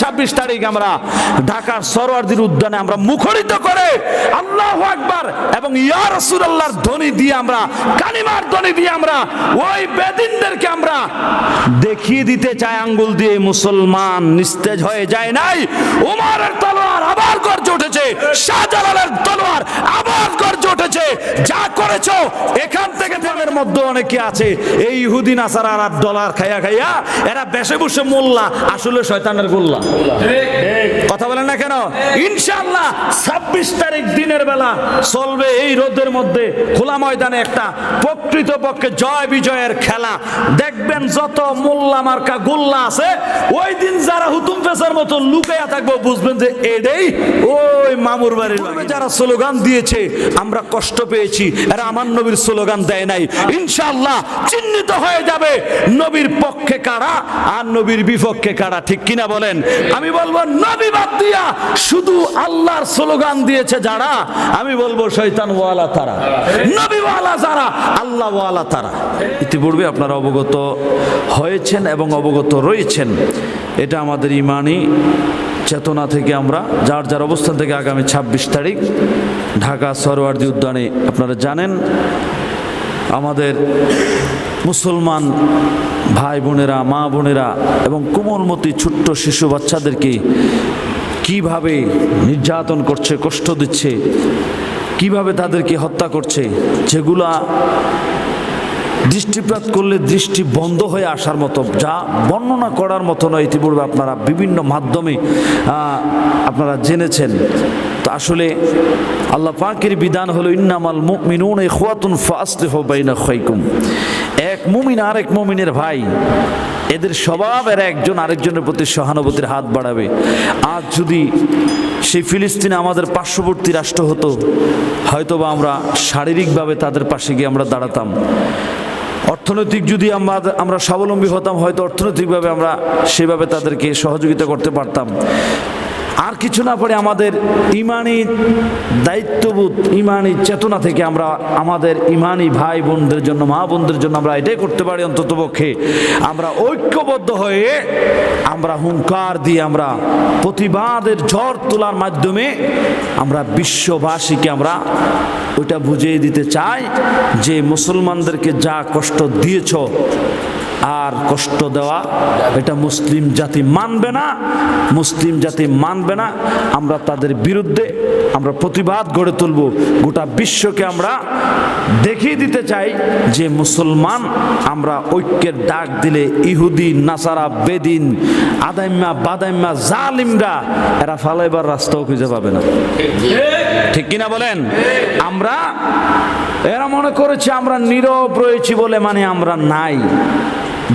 ছাব্বিশ তারিখ আমরা ঢাকার সরোয়ারদির উদ্যানে আমরা মুখরিত করে আল্লাহ আকবার এবং ইয়া রাসূলুল্লাহর ধ্বনি দিয়ে আমরা, কালিমার ধ্বনি দিয়ে আমরা, ওই বেদিনদেরকে আমরা দেখিয়ে দিতে চাই, আঙ্গুল দিয়ে মুসলমান নিস্তেজ হয়ে যায় নাই। উমারের তলোয়ার আবার গর্জে উঠেছে, শাহজালালের তলোয়ার আবার গর্জে উঠেছে। যা করেছ, এখান থেকে থেমের মধ্যে অনেকে আছে, এই ইহুদি, নাসারার আর ডলার খাইয়া খাইয়া, এরা বেশে বসে মোল্লা, আসলে শয়তানের গোল্লা। কথা বলেন না কেন? ইনশাল্লাহ ছাব্বিশ তারিখ দিনের বেলা চলবে এই রোদের মধ্যে খোলা ময়দানে একটা প্রকৃত পক্ষে জয় বিজয়ের খেলা। দেখবেন যত মোল্লা মার্কা গোল্লা আছে ওই দিন যারা হুতুম পেশার মতো লুকাইয়া থাকব বুঝবেন যে এডেই ওই মামুর বাড়ির যারা স্লোগান দিয়েছে আমরা কষ্ট পেয়েছি এরা আমার নবীর স্লোগান দেয় নাই। ইনশাআল্লাহ চিহ্নিত হয়ে যাবে নবীর পক্ষে কারা আর নবীর বিপক্ষে কারা ঠিক কিনা বলেন? আমি বলব নবী বাদ দিয়া শুধু আল্লাহর স্লোগান দিয়েছে যারা আমি বলব শয়তান ওয়ালা তারা। নবী ওয়ালা যারা আল্লাহ ওয়ালা তারা। ইতিপূর্বে আপনারা অবগত হয়েছেন এবং অবগত রয়েছেন এটা আমাদের ইমানি চেতনা থেকে আমরা, যার যার অবস্থান থেকে আগামী ২৬ তারিখ ঢাকা সরোয়ার্দি উদ্যানে আপনারা জানেন, আমাদের মুসলমান ভাই বোনেরা, মা বোনেরা এবং কোমলমতি ছোট্ট শিশু বাচ্চাদেরকে কীভাবে নির্যাতন করছে, কষ্ট দিচ্ছে, কীভাবে তাদেরকে হত্যা করছে, যেগুলা দৃষ্টিপাত করলে দৃষ্টি বন্ধ হয়ে আসার মতো, যা বর্ণনা করার মতো নয়, ইতিপূর্বে আপনারা বিভিন্ন মাধ্যমে আপনারা জেনেছেন। তো আসলে আল্লাহ পাকের বিধান হলো, ইন্নামাল মুমিনুন ইখওয়াতুন ফাসলিহু বাইনা খাইকুম। এক মুমিন আরেক মুমিনের ভাই, এদের স্বভাব এরা একজন আরেকজনের প্রতি সহানুভূতির হাত বাড়াবে। আজ যদি সেই ফিলিস্তিনে আমাদের পার্শ্ববর্তী রাষ্ট্র হতো, হয়তোবা আমরা শারীরিকভাবে তাদের পাশে গিয়ে আমরা দাঁড়াতাম। অর্থনৈতিক যদি আমরা আমরা স্বাবলম্বী হতাম হয়তো অর্থনৈতিকভাবে আমরা সেভাবে তাদেরকে সহযোগিতা করতে পারতাম। আর কিছু না পারে আমাদের ইমানি দায়িত্ববোধ, ইমানি চেতনা থেকে আমরা, আমাদের ইমানি ভাই বোনদের জন্য, মা বোনদের জন্য আমরা এটাই করতে পারি অন্তত পক্ষে। আমরা ঐক্যবদ্ধ হয়ে আমরা হুঙ্কার দিয়ে আমরা প্রতিবাদের ঝড় তোলার মাধ্যমে আমরা বিশ্ববাসীকে আমরা ওইটা বুঝিয়ে দিতে চাই যে মুসলমানদেরকে যা কষ্ট দিয়েছ আর কষ্ট দেওয়া, এটা মুসলিম জাতি মানবে না, মুসলিম জাতি মানবে না। আমরা তাদের বিরুদ্ধে আমরা প্রতিবাদ গড়ে তুলব। গোটা বিশ্বকে আমরা দেখিয়ে দিতে চাই যে মুসলমান, আমরা ঐক্যের ডাক দিলে ইহুদি, নাসারা, বেদিন আদাইম্যা বাদাইম্যা জালিমরা, এরা ফালাইবার রাস্তাও খুঁজে পাবে না। ঠিক কিনা বলেন? আমরা, এরা মনে করেছে আমরা নীরব রয়েছি বলে মানে আমরা নাই।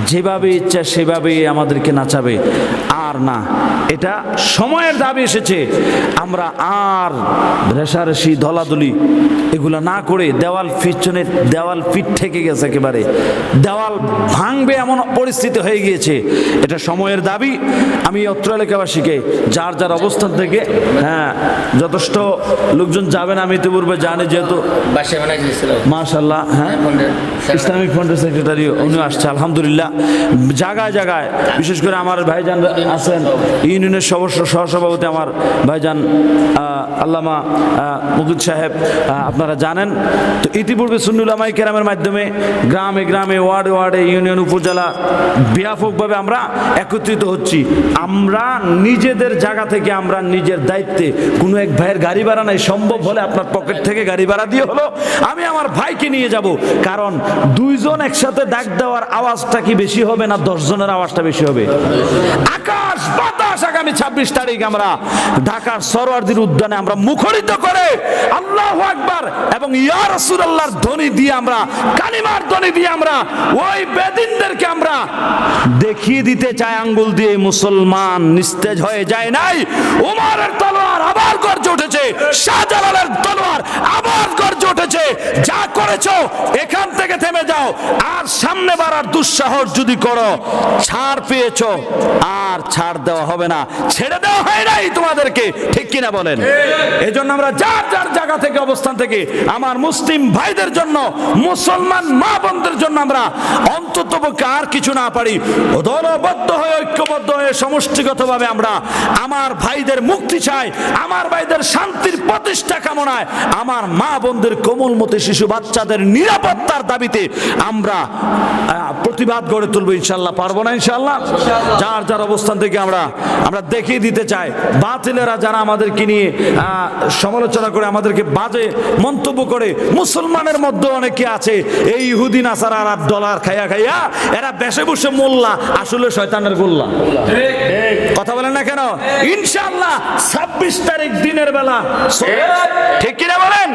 যেভাবে ইচ্ছা সেভাবে আমাদেরকে নাচাবে। আর না এটা সময়ের দাবি এসেছে। আমরা আর রেশারেশি ধলাধুলি এগুলো না করে দেওয়াল পিছনে দেওয়াল পিঠ থেকে গেছে একেবারে। দেওয়াল ভাঙবে এমন পরিস্থিতি হয়ে গিয়েছে। এটা সময়ের দাবি। আমি অত্র এলাকাবাসীকে যার যার অবস্থান থেকে হ্যাঁ যথেষ্ট লোকজন যাবেন আমি ইতিপূর্বে জানি যেহেতু মাশাল্লাহ হ্যাঁ। ইসলামিক ফ্রন্টের সেক্রেটারি উনি আসছে আলহামদুলিল্লাহ। জায়গায় জায়গায়, বিশেষ করে আমার ভাইজান আছেন, ইউনিয়নের সদস্য সহসভাপতি আমার ভাইজান আল্লামা মুকুদ সাহেব আপনারা জানেন। তো ইতিপূর্বে সুন্নুলামাই কেরামের মাধ্যমে গ্রামে গ্রামে, ওয়ার্ডে ওয়ার্ডে, ইউনিয়ন, উপজেলা ব্যাপকভাবে আমরা একত্রিত হচ্ছি। আমরা নিজেদের জায়গা থেকে আমরা নিজের দায়িত্বে। কোনো এক ভাইয়ের গাড়ি ভাড়া নাই, সম্ভব হলে আপনার পকেট থেকে গাড়ি ভাড়া দিয়ে হলো, আমি আমার ভাইকে নিয়ে যাব। কারণ দুইজন একসাথে ডাক দেওয়ার আওয়াজটা কি বেশি হবে না দশ জনের আওয়াজটা বেশি হবে? আকাশ, বাতাস আগামী ছাব্বিশ তারিখ আমরা ঢাকার সরোয়ারদির উদ্যানে আমরা মুখরিত করে আল্লাহ আকবার এবং ইয়া রাসূলুল্লাহর ধ্বনি দিয়ে আমরা, কালিমার ধ্বনি দিয়ে আমরা, ওই বেদিনদেরকে আমরা দেখিয়ে দিতে চাই আঙ্গুল দিয়ে। মুসলমান নিস্তেজ হয়ে যায় নাই। উমারের তলোয়ার আবার গর্জে উঠেছে, শাহজালালের তলোয়ার আবার উঠেছে যা করেছ, এখান থেকে থেমে যাও। আর সামনে বাড়ার দুঃসাহস যদি করো, ছাড় পেয়েছ, আর ছাড় দেওয়া হবে না। ছেড়ে দেওয়া হয় নাই তোমাদেরকে, ঠিক কিনা বলেন? এই জন্য আমরা যার যার জায়গা থেকে, অবস্থান থেকে, আমার মুসলিম ভাইদের জন্য, মুসলমান মা বোনদের জন্য আমরা অন্তত পক্ষে আর কিছু না পারি। দলবদ্ধ হয়ে, ঐক্যবদ্ধ হয়ে, সমষ্টিগতভাবে আমরা আমার ভাইদের মুক্তি চাই, আমার ভাইদের শান্তির প্রতিষ্ঠা কামনায়, আমার মা বোনদের কোমলমতি শিশু বাচ্চাদের নিরাপত্তার দাবিতে আমরা প্রতিবাদ গড়ে তুলবো ইনশাল্লাহ পারব না ইনশাল্লাহ যার যার অবস্থান থেকে আমরা আমরা দেখিয়ে দিতে চাই। বাতিলেরা যারা আমাদেরকে নিয়ে সমালোচনা করে, আমাদেরকে বাজে মন্তব্য করে, মুসলমানের মধ্যে অনেকে আছে, এই ইহুদি, নাসারা আর ডলার খাইয়া খাইয়া, এরা বেসে বসে মোল্লা, আসলে শয়তানের গোল্লা। কথা বলেন না কেন? ইনশাল্লাহ ছাব্বিশ তারিখ দিনের বেলা, ঠিক কিনা বলেন?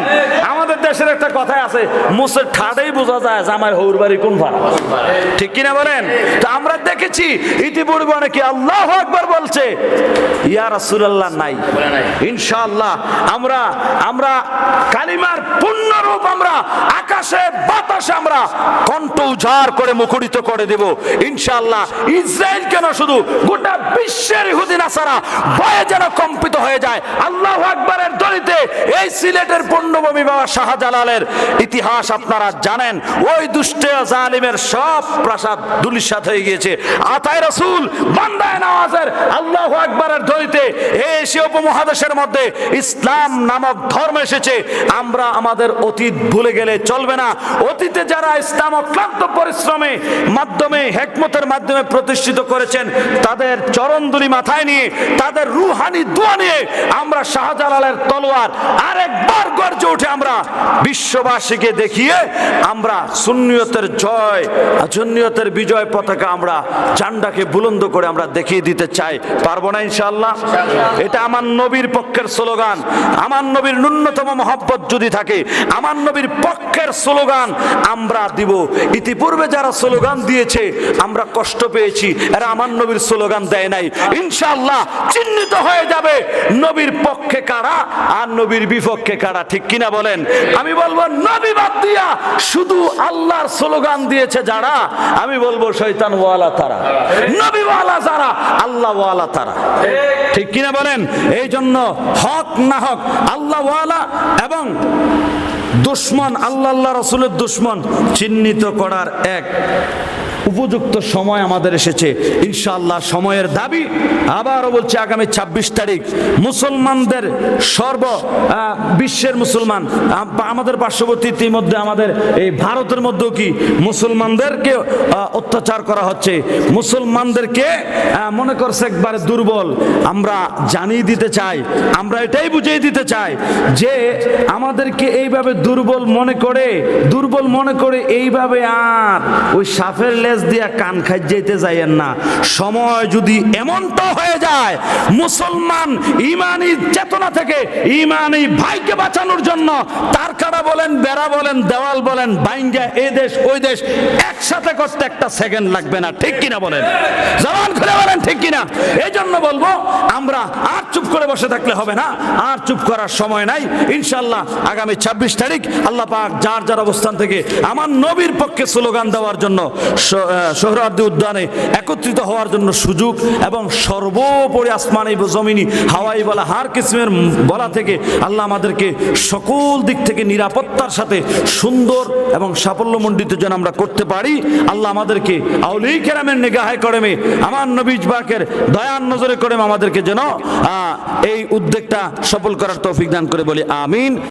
আমাদের দেশের একটা কথাই আছে, মোসের ঠাডেই বোঝা যায় যে আমার হৌর বাড়ি কোন ভাড়া ঠিক কিনা বলেন? তো আমরা দেখেছি, ইতিপূর্বে অনেকে আল্লাহ একবার বলছে, ইয়া রাসূলুল্লাহ, নাই। ইনশাআল্লাহ, আমরা আমরা কালিমার পূর্ণ রূপ আমরা, আকাশে বাতাসে আমরা কণ্ঠ উজাড় করে মুখরিত করে দেব। ইনশাআল্লাহ ইসরায়েল কেন শুধু গোটা বিশ্বের ইহুদি নাসারা ভয়ে যেন কম্পিত হয়ে যায়? আল্লাহ আকবরের দলিতে এই সিলেটের পণ্যভূমি বাবা শাহজালালের ইতিহাস আপনারা জানেন। ওই দুষ্ট জালিমের সব প্রাসাদ দুলিশাত হয়ে গিয়েছে। আতায় রসুল, বান্দায় নওয়াজের আল্লাহ আকবরের এই এশীয় উপমহাদেশের মধ্যে ইসলাম নামক ধর্ম এসেছে। আমরা আমাদের অতীত ভুলে গেলে চলবে না। অতীতে যারা ইসলাম অক্লান্ত পরিশ্রমে, মাধ্যমে, হেকমতের মাধ্যমে প্রতিষ্ঠিত করেছেন, তাদের চরণদুলি মাথায় নিয়ে, তাদের রুহানি দোয়া নিয়ে আমরা শাহজালালের তলোয়ার আরেকবার গর্জে উঠে আমরা বিশ্ববাসীকে দেখিয়ে আমরা সুন্নিয়তের জয় জন্নিয়তের বিজয় পতাকা আমরা, ঝান্ডাকে বুলন্দ করে আমরা দেখিয়ে দিতে চাই। পারব না ইনশাআল্লাহ? এটা আমার নবীর পক্ষের স্লোগান। আমার নবীর ন্যূনতম মহব্বত যদি থাকে, আমার নবীর পক্ষের স্লোগান আমরা দিব। ইতিপূর্বে যারা স্লোগান দিয়েছে, আমরা কষ্ট পেয়েছি। এরা আমার নবীর স্লোগান দেয় নাই। ইনশাল্লাহ চিহ্নিত হয়ে যাবে নবীর পক্ষে কারা আর নবীর বিপক্ষে কারা, ঠিক কিনা বলেন? আমি বলব, নবী বাদ দিয়া শুধু আল্লাহর স্লোগান দিয়েছে যারা আমি বলব শৈতান ওয়ালা তারা নবী ওয়ালা যারা আল্লাহ ওয়ালা তারা। ঠিক কিনা বলেন? এই জন্য হক না হক আল্লাহ ওয়ালা এবং দুশ্মন, আল্লাহ আল্লাহ রসুলের দুশ্মন চিহ্নিত করার এক উপযুক্ত সময় আমাদের এসেছে। ইনশাআল্লাহ সময়ের দাবি। আবারও বলছি, আগামী ২৬ তারিখ মুসলমানদের সর্ব বিশ্বের মুসলমান, আম- আমাদের পার্শ্ববর্তী ইতিমধ্যে আমাদের এই ভারতের মধ্যেও কি মুসলমানদেরকে অত্যাচার করা হচ্ছে? মুসলমানদেরকে মনে করছে একবারে দুর্বল। আমরা জানিয়ে দিতে চাই, আমরা এটাই বুঝিয়ে দিতে চাই যে আমাদেরকে এইভাবে দুর্বল মনে করে, দুর্বল মনে করে এইভাবে আর ওই সাফের লেজ দিয়া কান খাই যেতে যাইয়েন না। সময় যদি এমনটা হয়ে যায়, মুসলমান ইমানি চেতনা থেকে ইমানি ভাইকে বাঁচানোর জন্য তার কাটা বলেন, বেড়া বলেন, দেওয়াল বলেন, বাইঙ্গা এই দেশ, ওই দেশ, একসাথে করতে একটা সেকেন্ড লাগবে না। ঠিক কিনা বলেন? জবান খুলে বলেন, ঠিক কিনা? এই জন্য বলব, আমরা আর চুপ করে বসে থাকলে হবে না। আর চুপ করার সময় নাই। ইনশাল্লাহ আগামী ২৬ তারিখ আল্লাহ পাক যার যার অবস্থান থেকে আমার নবীর পক্ষে স্লোগান দেওয়ার জন্য স- আহ, সোহরাওয়ার্দী উদ্যানে একত্রিত হওয়ার জন্য সুযোগ এবং সর্বোপরি আসমানি জমিনি হাওয়াই বলা হার কিসমের বলা থেকে আল্লাহ আমাদেরকে সকল দিক থেকে নিরাপত্তার সাথে সুন্দর এবং সাফল্যমণ্ডিত যেন আমরা করতে পারি। আল্লাহ আমাদেরকে আউলি কেরামের নিগাহে করেমে আমার নবীজ বাকের দয়ার নজরে করেম আমাদেরকে যেন এই উদ্যোগটা সফল করার তৌফিক দান করে বলি আমিন।